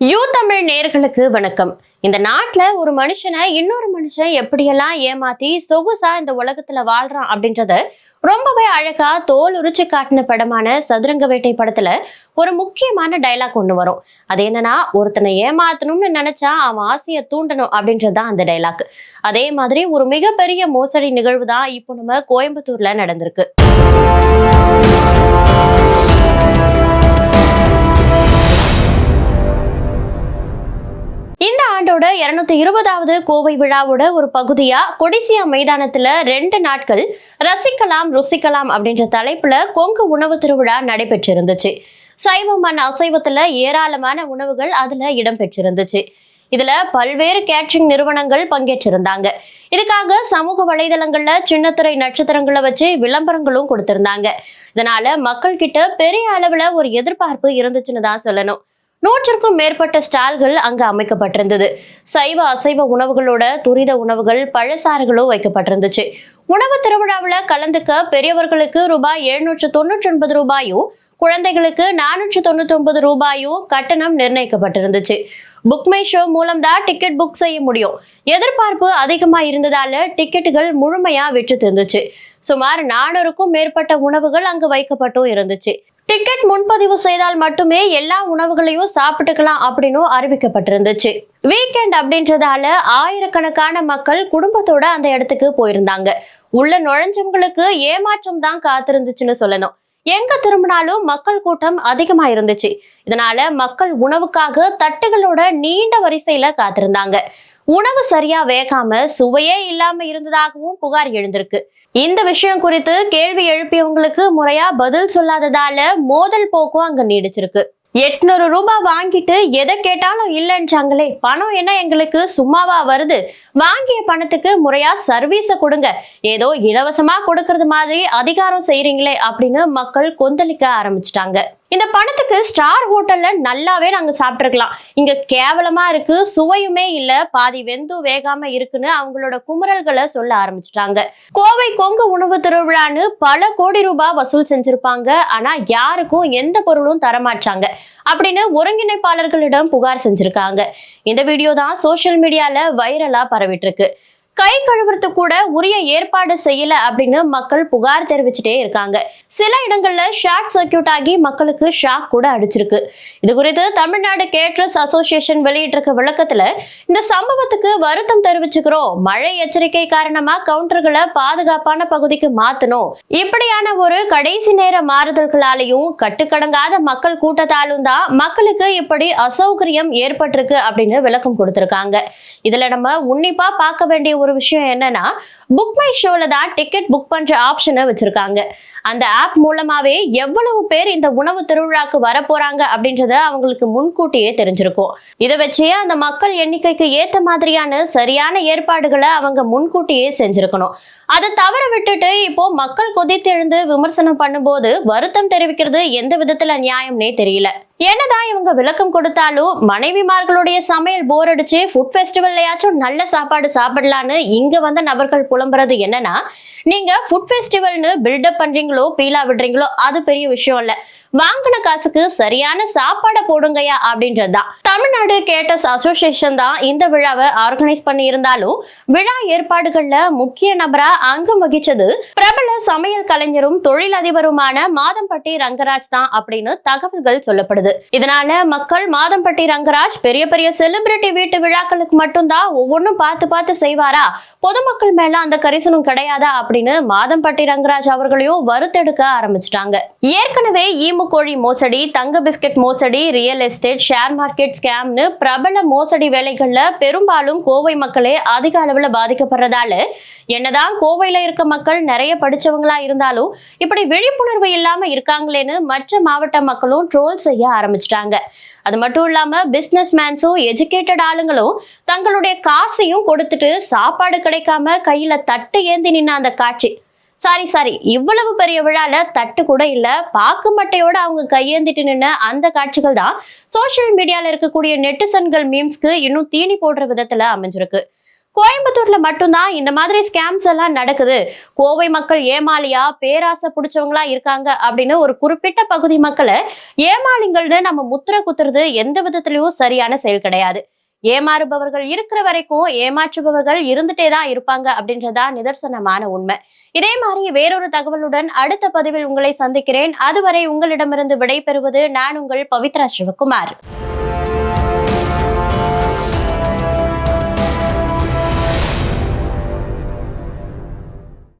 You Tamil நேர்களுக்கு வணக்கம். இந்த நாட்டுல ஒரு மனுஷனை இன்னொரு மனுஷன் எப்படியெல்லாம் ஏமாத்தி சொகுசா இந்த உலகத்துல வாழ்றான் அப்படின்றத ரொம்பவே அழகா தோல் உரிச்சு காட்டின படமான சதுரங்க வேட்டை படத்துல ஒரு முக்கியமான டைலாக் ஒண்ணு வரும். அது என்னன்னா ஒருத்தனை ஏமாத்தணும்னு நினைச்சா அவன் ஆசையை தூண்டணும் அப்படின்றதுதான் அந்த டைலாக் அதே மாதிரி ஒரு மிகப்பெரிய மோசடி நிகழ்வு தான் இப்போ நம்ம கோயம்புத்தூர்ல நடந்திருக்கு. ஆண்டோட இருநூத்தி இருபதாவது கோவை விழாவோட ஒரு பகுதியா? கொடிசியா மைதானத்துல ரெண்டு நாட்கள் ரசிக்கலாம் ருசிக்கலாம் அப்படின்ற தலைப்புல கொங்கு உணவு திருவிழா நடைபெற்றிருந்துச்சு. சைவமான அசைவத்துல ஏராளமான உணவுகள் அதுல இடம்பெற்றிருந்துச்சு. இதுல பல்வேறு கேட்ரிங் நிறுவனங்கள் பங்கேற்றிருந்தாங்க. இதுக்காக சமூக வலைதளங்கள்ல சின்னத்துறை நட்சத்திரங்களை வச்சு விளம்பரங்களும் கொடுத்திருந்தாங்க. இதனால மக்கள் கிட்ட பெரிய அளவுல ஒரு எதிர்பார்ப்பு இருந்துச்சுன்னு தான் சொல்லணும். நூற்றுக்கும் மேற்பட்ட ஸ்டால்கள் அங்கு அமைக்கப்பட்டிருந்தது. சைவ அசைவ உணவுகளோட துரித உணவுகள் பழசாறுகளும் வைக்கப்பட்டிருந்துச்சு. உணவு திருவிழாவில் கலந்துக்க பெரியவர்களுக்கு ரூபாய் எழுநூற்று தொண்ணூற்றி ஒன்பது ரூபாயும் குழந்தைகளுக்கு நானூற்று தொண்ணூற்றி ஒன்பது ரூபாயும் கட்டணம் நிர்ணயிக்கப்பட்டிருந்துச்சு. புக் மை ஷோ மூலம் தான் டிக்கெட் புக் செய்ய முடியும். எதிர்பார்ப்பு அதிகமா இருந்ததால டிக்கெட்டுகள் முழுமையா விற்று தந்துச்சு. சுமார் நானூறுக்கும் மேற்பட்ட உணவுகள் அங்கு வைக்கப்பட்டும் இருந்துச்சு. டிக்கெட் முன்பதிவு செய்தால் மட்டுமே எல்லா உணவுகளையும் சாப்பிட்டுக்கலாம் அப்படின்னு அறிவிக்கப்பட்டிருந்துச்சு. வீக்கெண்ட் அப்படின்றதால ஆயிரக்கணக்கான மக்கள் குடும்பத்தோட அந்த இடத்துக்கு போயிருந்தாங்க. உள்ள நுழைஞ்சவங்களுக்கு ஏமாற்றம் தான் காத்திருந்துச்சுன்னு சொல்லணும். எங்க திரும்பினாலும் மக்கள் கூட்டம் அதிகமா இருந்துச்சு. இதனால மக்கள் உணவுக்காக தட்டுகளோட நீண்ட வரிசையில காத்திருந்தாங்க. உணவு சரியா வேகாம சுவையே இல்லாம இருந்ததாகவும் புகார் எழுந்திருக்கு. இந்த விஷயம் குறித்து கேள்வி எழுப்பியவங்களுக்கு முறையா பதில் சொல்லாததால மோதல் போக்கும் அங்க நீடிச்சிருக்கு. எட்நூறு ரூபாய் வாங்கிட்டு எதை கேட்டாலும் இல்லைன்றாங்களே பணம் என்ன எங்களுக்கு? சும்மாவா வருது. வாங்கிய பணத்துக்கு முறையா சர்வீஸ கொடுங்க. ஏதோ இலவசமா கொடுக்கறது மாதிரி அதிகாரம் செய்யறீங்களே அப்படின்னு மக்கள் கொந்தளிக்க ஆரம்பிச்சிட்டாங்க. இந்த பணத்துக்கு ஸ்டார் ஹோட்டல்ல நல்லாவே நாங்க சாப்பிட்டுருக்கலாம். இங்க கேவலமா இருக்கு சுவையுமே இல்ல பாதி வெந்தும் வேகாம இருக்குன்னு அவங்களோட குமுறல்களை சொல்ல ஆரம்பிச்சிட்டாங்க. கோவை கொங்கு உணவு திருவிழான்னு பல கோடி ரூபாய் வசூல் செஞ்சிருப்பாங்க. ஆனா யாருக்கும் எந்த பொருளும் தரமாட்டாங்க. அப்படின்னு ஒருங்கிணைப்பாளர்களிடம் புகார் செஞ்சிருக்காங்க. இந்த வீடியோ தான் சோஷியல் மீடியால வைரலா பரவிட்டு இருக்கு. கை கழுவுறது கூட உரிய ஏற்பாடு செய்யல அப்படின்னு மக்கள் புகார் தெரிவிச்சுட்டே இருக்காங்க. சில இடங்கள்ல ஷார்ட் சர்க்கியூட் ஆகி மக்களுக்கு ஷாக் கூட அடிச்சிருக்கு. இது குறித்து தமிழ்நாடு கேட்ரஸ் அசோசியேஷன் வெளியிட்டிருக்க விளக்கத்துல இந்த சம்பவத்துக்கு வருத்தம் தெரிவிச்சுக்கிறோம். மழை எச்சரிக்கை காரணமா கவுண்டர்களை பாதுகாப்பான பகுதிக்கு மாத்தணும். இப்படியான ஒரு கடைசி நேர மாறுதல்களாலையும் கட்டுக்கடங்காத மக்கள் கூட்டத்தாலும் தான் மக்களுக்கு இப்படி அசௌகரியம் ஏற்பட்டிருக்கு அப்படின்னு விளக்கம் கொடுத்திருக்காங்க. இதுல நம்ம உன்னிப்பா பார்க்க வேண்டிய ஒரு விஷயம் என்னன்னா புக் மை ஷோல தான் டிக்கெட் புக் பண்ற ஆப்ஷனை வச்சிருக்காங்க. அந்த ஆப் மூலமாவே எவ்வளவு பேர் இந்த உணவு திருவிழாக்கு வர போறாங்க அப்படின்றத அவங்களுக்கு முன்கூட்டியே தெரிஞ்சிருக்கும். இதை வச்சே அந்த மக்கள் எண்ணிக்கைக்கு ஏத்த மாதிரியான சரியான ஏற்பாடுகளை அவங்க முன்கூட்டியே செஞ்சிருக்கணும். அதை தவற விட்டுட்டு இப்போ மக்கள் கொதித்தெழுந்து விமர்சனம் பண்ணும்போது வருத்தம் தெரிவிக்கிறது எந்த விதத்துல நியாயம்னே தெரியல. என்னதான் இவங்க விளக்கம் கொடுத்தாலும் மனைவிமார்களுடைய சமையல் போர் அடிச்சு ஃபுட் ஃபெஸ்டிவல்லையாச்சும் நல்ல சாப்பாடு சாப்பிடலான்னு இங்க வந்த நபர்கள் புலம்புறது என்னன்னா நீங்க ஃபுட் ஃபெஸ்டிவல்னு பில்டப் பண்றீங்களோ பீலா விடுறீங்களோ அது பெரிய விஷயம் இல்ல. வாங்கின காசுக்கு சரியான சாப்பாடை போடுங்கயா அப்படின்றதுதான். தமிழ்நாடு கேட்டஸ் அசோசியேஷன் தான் இந்த விழாவை ஆர்கனைஸ் பண்ணி இருந்தாலும் விழா ஏற்பாடுகள்ல முக்கிய நபரா அங்கம் வகிச்சது பிரபல சமையல் கலைஞரும் தொழிலதிபருமான மாதம்பட்டி ரங்கராஜ் தான் அப்படின்னு தகவல்கள் சொல்லப்படுது. இதனால மக்கள் மாதம்பட்டி ரங்கராஜ் பெரிய பெரிய செலிபிரிட்டி வீட்டு விழாக்களுக்கு மட்டும்தான் ஒவ்வொன்றும் பார்த்து பார்த்து செய்வாரா? பொதுமக்கள் மேல அந்த கரிசனம் கிடையாதா அப்படின்னு மாதம்பட்டி ரங்கராஜ் அவர்களையும் வருத்தெடுக்க ஆரம்பிச்சிட்டாங்க. ஏற்கனவே ஈமு கோழி மோசடி தங்க பிஸ்கட் மோசடி ரியல் எஸ்டேட் ஷேர் மார்க்கெட் ஸ்கேம்னு பிரபல மோசடி வேலைகள்ல பெரும்பாலும் கோவை மக்களே அதிக அளவுல பாதிக்கப்படுறதால என்னதான் கோவையில இருக்க மக்கள் நிறைய படிச்சவங்களா இருந்தாலும் இப்படி விழிப்புணர்வு இல்லாம இருக்காங்களேன்னு மற்ற மாவட்ட மக்களும் ட்ரோல் செய்ய ஆரம்பிச்சிட்டாங்க. அது மட்டும் இல்லாம பிசினஸ் மேன்ஸும் எஜுகேட்டட் ஆளுங்களும் தங்களுடைய காசையும் கொடுத்துட்டு சாப்பாடு கிடைக்காம கையில தட்டு ஏந்தி நின்ன அந்த காட்சி. சாரி சாரி இவ்வளவு பெரிய விழால தட்டு கூட இல்ல. பாக்கு மட்டையோட அவங்க கையேந்திட்டு நின்ன அந்த காட்சிகள் தான் சோசியல் மீடியால இருக்கக்கூடிய நெட்டிசன்கள் மீம்ஸ்க்கு இன்னும் தீனி போடுற விதத்துல அமைஞ்சிருக்கு. கோயம்புத்தூர்ல மட்டும்தான் இந்த மாதிரி ஸ்கேம்ஸ் எல்லாம் நடக்குது. கோவை மக்கள் ஏமாளியா பேராசை பிடிச்சவங்களா இருக்காங்க அப்படின்னு ஒரு குறிப்பிட்ட பகுதி மக்களை ஏமாளிங்கள்னு நம்ம முத்திர குத்துறது எந்த விதத்திலயும் சரியான செயல் கிடையாது. ஏமாறுபவர்கள் இருக்கிற வரைக்கும் ஏமாற்றுபவர்கள் இருந்துட்டே தான் இருப்பாங்க அப்படின்றதான் நிதர்சனமான உண்மை. இதே மாதிரி வேறொரு தகவலுடன் அடுத்த பதிவில் உங்களை சந்திக்கிறேன். அதுவரை உங்களிடமிருந்து விடைபெறுவது நான் உங்கள் பவித்ரா சிவகுமார்.